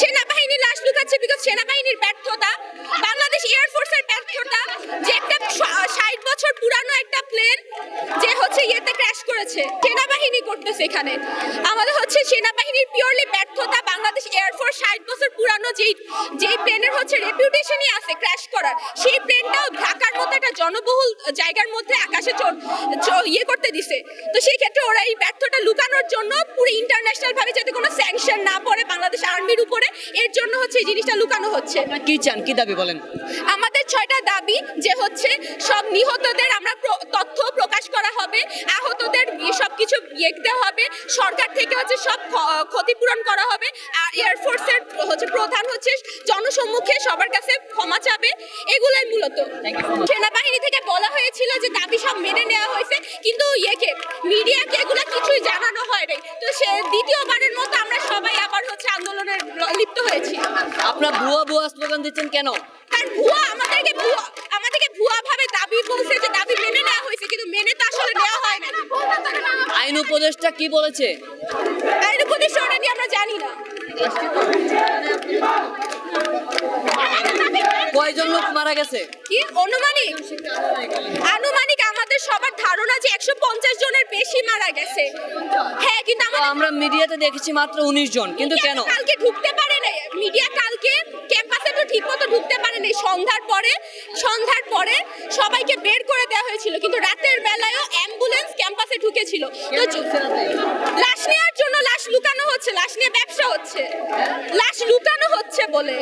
সেনাবাহিনী লাশ লুকাচ্ছে বিকজ সেনাবাহিনীর ব্যর্থতা, বাংলাদেশ এয়ারফোর্সের ব্যর্থতা, যে একটা ষাট বছর পুরানো একটা প্লেন যে হচ্ছে ইয়েতে ক্র্যাশ করেছে। সেনাবাহিনী করতেছে এখানে। আমাদের হচ্ছে সেনাবাহিনীর পিওরলি ব্যর্থতা, বাংলাদেশ এয়ারফোর্স ষাট বছর পুরানো যেই যেই প্লেনের হচ্ছে রেপুটেশনই আছে ক্র্যাশ করার। সেই প্লেনটাও একটা জনবহুল জায়গার মধ্যে আকাশে ইয়ে করতে দিছে। তো সেই ক্ষেত্রে ওরা এই ব্যর্থতা লুকানোর জন্য পুরো ইন্টারন্যাশনাল ভাবে যাতে কোনো স্যাংশন না পড়ে বাংলাদেশ আর্মির উপরে এর জন্য হচ্ছে এই জিনিসটা লুকানো হচ্ছে। কি চান? কি দাবি বলেন? আমাদের ছয়টা দাবি যে হচ্ছে সব নিহতদের আমরা তথ্য প্রকাশ করা হবে আহতদের সব কিছু ইয়ে দেওয়া হবে সরকার থেকে হচ্ছে সব ক্ষতিপূরণ করা হবে আর এয়ারফোর্সের হচ্ছে প্রধান হচ্ছে জনসম্মুখে সবার কাছে চাবে এগুলাই মূলত। সেনাবাহিনী থেকে বলা হয়েছিল যে দাবি সব মেনে নেওয়া হয়েছে কিন্তু ইয়েকে মিডিয়াকে এগুলো কিছুই জানানো হয় নাই তো সে দ্বিতীয়বারের মতো আমরা সবাই আবার হচ্ছে আন্দোলনের লিপ্ত হয়েছি। আপনারা ভুয়া ভুয়া স্লোগান দিচ্ছেন কেন? কারণ ভুয়া আমাদেরকে ভুয়া আমাদেরকে ভুয়া ভাবে দাবি বলছে যে দাবি মেনে নেওয়া হয়েছে কিন্তু মেনে তো আসলে নেওয়া হয় না। আইন উপদেষ্টা কি বলেছে? আইন উপদেশ ওটা নিয়ে আমরা জানি না। কয়জন লোক মারা গেছে? কি? অনুমানিক? আনুমানিক আমাদের সবার ধারণা যে একশো পঞ্চাশ জনের বেশি মারা গেছে। হ্যাঁ কিন্তু আমরা মিডিয়াতে দেখেছি মাত্র উনিশ জন কিন্তু কেন? কালকে ঢুকতে পারে নাই। মিডিয়া কালকে ক্যাম্পাসে তো ঠিক মতো ঢুকতে পারে নাই। সন্ধ্যার পরে সন্ধ্যার পরে সবাইকে বের করে দেওয়া হয়েছিল কিন্তু রাতের বেলায়ও অ্যাম্বুলেন্স ক্যাম্পাসে ঢুকেছিল। তো লাশ নেওয়ার জন্য লাশ লুকানো হচ্ছে লাশ নিয়ে ব্যবসা হচ্ছে। লাশ লুকানো হচ্ছে বলে।